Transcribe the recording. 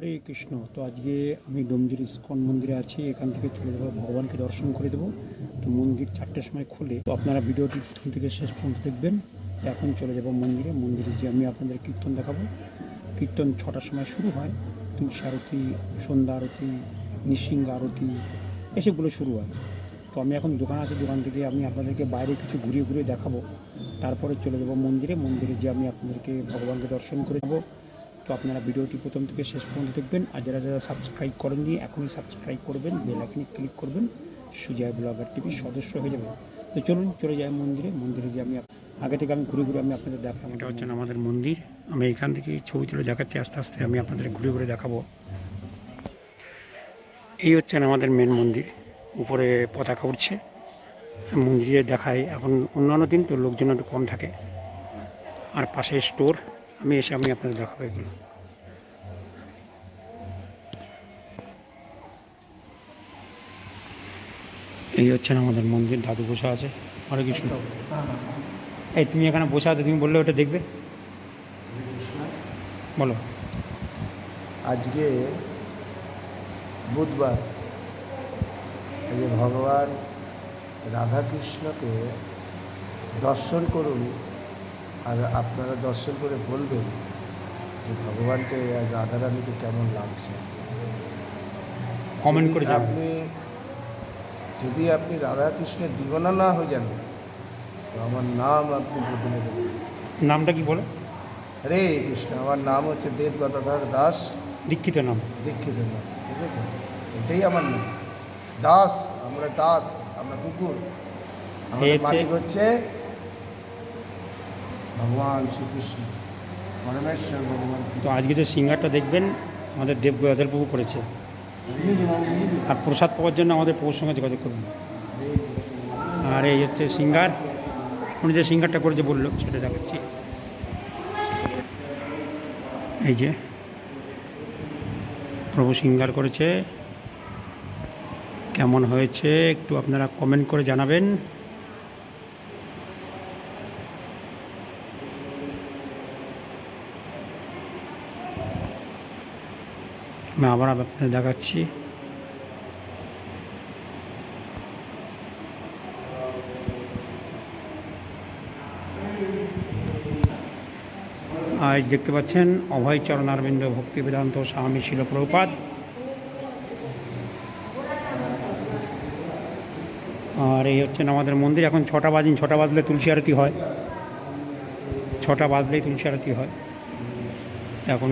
হরে কৃষ্ণ। তো আজকে আমি ডোমজুর ইস্কন মন্দিরে আছি, এখান থেকে চলে যাব, ভগবানকে দর্শন করে দেবো। তো মন্দির চারটের সময় খোলে। তো আপনারা ভিডিওটি থেকে শেষ পর্যন্ত দেখবেন। এখন চলে যাব মন্দিরে। মন্দিরে যে আমি আপনাদের কীর্তন দেখাবো। কীর্তন ছটার সময় শুরু হয়। তুলসী আরতি, সন্ধ্যা আরতি, নৃসিংহ আরতি, এসবগুলো শুরু হয়। তো আমি এখন দোকান আছে, দোকান থেকে আমি আপনাদেরকে বাইরে কিছু ঘুরিয়ে ঘুরিয়ে দেখাবো। তারপরে চলে যাব মন্দিরে। মন্দিরে যে আমি আপনাদেরকে ভগবানকে দর্শন করে দেবো। তো আপনারা ভিডিওটি প্রথম থেকে শেষ পর্যন্ত দেখবেন। আর যারা যারা সাবস্ক্রাইব করেননি, এখনই সাবস্ক্রাইব করবেন বেল আইকনে ক্লিক করবেন, সুজয় ব্লগার টিভির সদস্য হয়ে যাবেন। তো চলুন, চলে যাই মন্দিরে। মন্দিরে যে আমি আগে থেকে আমি ঘুরে ঘুরে আমি আপনাদের দেখাবো। এটা হচ্ছে আমাদের মন্দির। আমি এখান থেকে ছবি তুলে দেখাচ্ছি, আস্তে আস্তে আমি আপনাদের ঘুরে ঘুরে দেখাবো। এই হচ্ছেন আমাদের মেন মন্দির। উপরে পতাকা উঠছে মন্দিরে দেখায় এখন অন্যান্য দিন তো লোকজন একটু কম থাকে। আর পাশে স্টোর আমি এসে আমি আপনাদের দেখাবো এগুলো। এই হচ্ছেন আমাদের মন্দির দাদু বসে আছে হরে কৃষ্ণ। এই তুমি এখানে বসে আছো তুমি বললে ওটা দেখবে। বলো। আজকে বুধবার আজকে ভগবান রাধাকৃষ্ণকে দর্শন করুন আর আপনারা দর্শন করে বলবেন যে ভগবানকে আর রাধারানীকে কেমন লাগছে। কমেন্ট করে আপনি যদি আপনি রাধাকৃষ্ণের দিগনা না হয়ে যান তো আমার নাম আপনি বদলে দেবেন নামটা কি বলে? হরে কৃষ্ণ আমার নাম হচ্ছে দেব গদাধর দাস। দীক্ষিত নাম। দীক্ষিত নাম ঠিক আছে? এটাই আমার নাম। দাস আমরা দাস আমরা কুকুর। আমাদের মালিক হচ্ছে ভগবান শ্রীকৃষ্ণ পরমেশ্বর ভগবান। তো আজকে যে সিঙ্গারটা দেখবেন আমাদের দেব প্রভু করেছে। আর প্রসাদ পাওয়ার জন্য আমাদের প্রভুর সঙ্গে যোগাযোগ করুন। আর এই হচ্ছে সিঙ্গার। উনি যে সিঙ্গারটা করে যে বলল, সেটা দেখাচ্ছি। এই যে প্রভু সিঙ্গার করেছে। কেমন হয়েছে একটু আপনারা কমেন্ট করে জানাবেন। আমি আবার আপনাদের দেখাচ্ছি। আজ দেখতে পাচ্ছেন, অভয় চরণ অরবিন্দ ভক্তি বেদান্ত স্বামী শিল প্রভুপাদ আর এই হচ্ছেন আমাদের মন্দির। এখন ছটা বাজিন ছটা বাজলে তুলসী আরতি হয়। ছটা বাজলেই তুলসী আরতি হয়। এখন